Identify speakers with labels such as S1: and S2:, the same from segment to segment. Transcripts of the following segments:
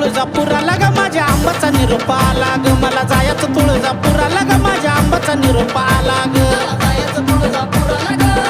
S1: तुळजापुराला ग माझ्या आंबाचा निरोप आला ग मला जायचं तुळजापुराला ग माझ्या आंबाचा निरोप आला ग
S2: जायचं तुळजापुराला ग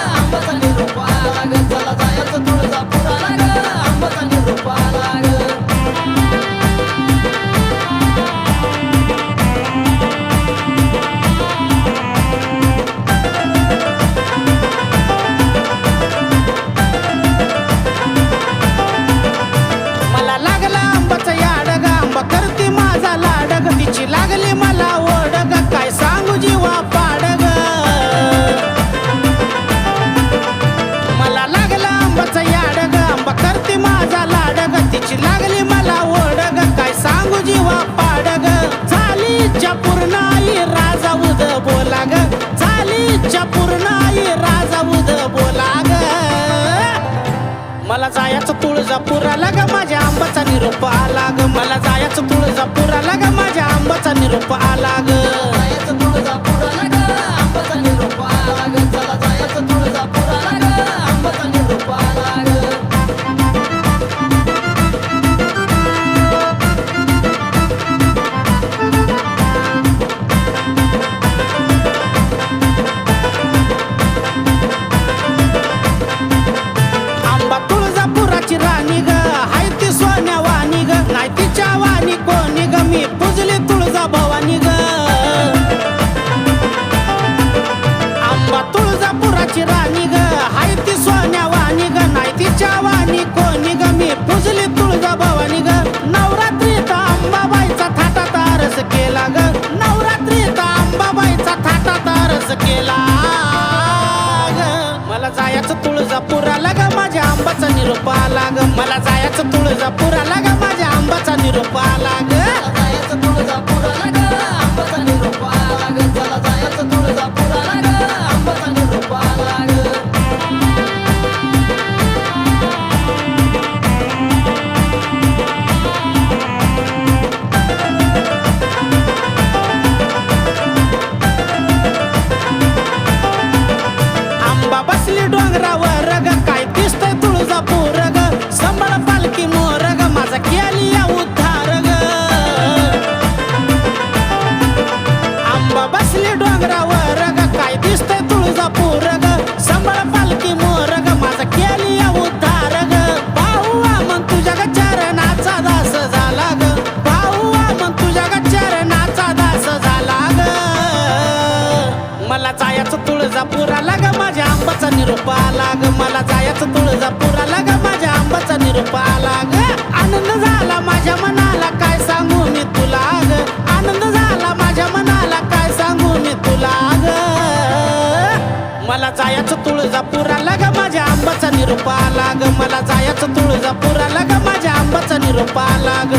S2: जायचं तुळजापुराला ग
S1: माझ्या आंबाचा निरोप आला ग. मला जायचं तुळजापुराला ग माझ्या आंबाचा निरोप आला ग. कोणी ग मी पुजली तुळजा भवानी ग नवरात्रीत अंबाबाईचा थाटा तारस केला ग. नवरात्रीत अंबाबाईचा थाटा तारस केला ग. मला जायचं तुळजापुराला ग माझ्या आंबाचा निरोप आला ग. मला जायचं तुळजापुराला ग माझ्या आंबाचा निरोप बसली डोंगरावर काय दिसतंय तुळजापूर ग संबळ पालखी मोर ग माझा केली या उद्धार ग आंबा बसली डोंगरावर ग काय दिसतंय तुळजापूर ग संबळ पालखी मोर ग माझा केली या उद्धार ग भाऊ मन तुझ्या ग चरणाचा दास झाला ग. भाऊ मन तुझ्या ग चरणाचा दास झाला ग. मला जायचं तुळजापूर निरोप आला ग मला जायचं तुळजापुराला ग माझ्या आंबाचा निरोप आला ग आनंद झाला माझ्या मनाला काय सांगू मी तुला ग? आनंद झाला माझ्या मनाला काय सांगू मी तुला ग? मला जायचं तुळजापुराला ग माझ्या आंबाचा निरोप आला ग मला जायचं तुळजापुराला ग माझ्या आंबाचा निरोप आला ग